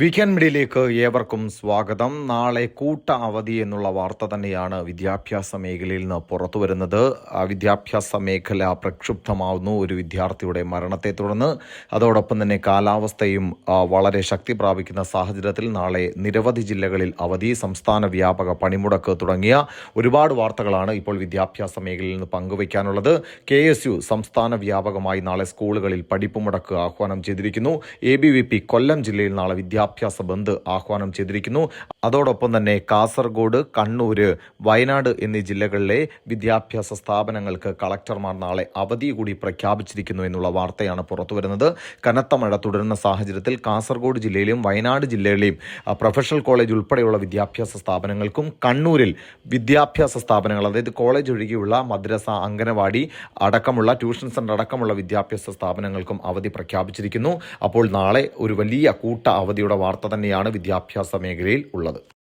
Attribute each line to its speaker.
Speaker 1: Weekend മീഡിയയിലേക്ക് ഏവർക്കും സ്വാഗതം. നാളെ കൂട്ട അവധി എന്നുള്ള വാർത്ത തന്നെയാണ് വിദ്യാഭ്യാസ മേഖലയിൽ നിന്ന് പുറത്തു വരുന്നത്. വിദ്യാഭ്യാസ മേഖല പ്രക്ഷുബ്ധമാവുന്നു. ഒരു വിദ്യാർത്ഥിയുടെ മരണത്തെ തുടർന്ന് അതോടൊപ്പം തന്നെ കാലാവസ്ഥയും വളരെ ശക്തി പ്രാപിക്കുന്ന സാഹചര്യത്തിൽ നാളെ നിരവധി ജില്ലകളിൽ അവധി സംസ്ഥാന വ്യാപക പണിമുടക്ക് തുടങ്ങിയ ഒരുപാട് വാർത്തകളാണ് ഇപ്പോൾ വിദ്യാഭ്യാസ മേഖലയിൽ നിന്ന് പങ്കുവയ്ക്കാനുള്ളത്. കെ എസ് യു സംസ്ഥാന വ്യാപകമായി നാളെ സ്കൂളുകളിൽ പഠിപ്പ് മുടക്ക് ആഹ്വാനം ചെയ്തിരിക്കുന്നു. A B V P Kollam ജില്ലയിൽ നാളെ വിദ്യാഭ്യാസ ബന്ദ് ആഹ്വാനം ചെയ്തിരിക്കുന്നു. അതോടൊപ്പം തന്നെ കാസർഗോഡ് കണ്ണൂര് വയനാട് എന്നീ ജില്ലകളിലെ വിദ്യാഭ്യാസ സ്ഥാപനങ്ങൾക്ക് കളക്ടർമാർ നാളെ അവധി കൂടി പ്രഖ്യാപിച്ചിരിക്കുന്നു എന്നുള്ള വാർത്തയാണ് പുറത്തുവരുന്നത്. കനത്ത മഴ തുടരുന്ന സാഹചര്യത്തിൽ കാസർഗോഡ് ജില്ലയിലെയും വയനാട് ജില്ലയിലെയും പ്രൊഫഷണൽ കോളേജ് ഉൾപ്പെടെയുള്ള വിദ്യാഭ്യാസ സ്ഥാപനങ്ങൾക്കും കണ്ണൂരിൽ വിദ്യാഭ്യാസ സ്ഥാപനങ്ങൾ അതായത് കോളേജ് ഒഴികെയുള്ള മദ്രസ അംഗനവാടി അടക്കമുള്ള ട്യൂഷൻ സെന്റർ അടക്കമുള്ള വിദ്യാഭ്യാസ സ്ഥാപനങ്ങൾക്കും അവധി പ്രഖ്യാപിച്ചിരിക്കുന്നു. അപ്പോൾ നാളെ ഒരു വലിയ കൂട്ട അവധിയുടെ വാർത്ത തന്നെയാണ് വിദ്യാഭ്യാസ മേഖലയിൽ ഉള്ളത്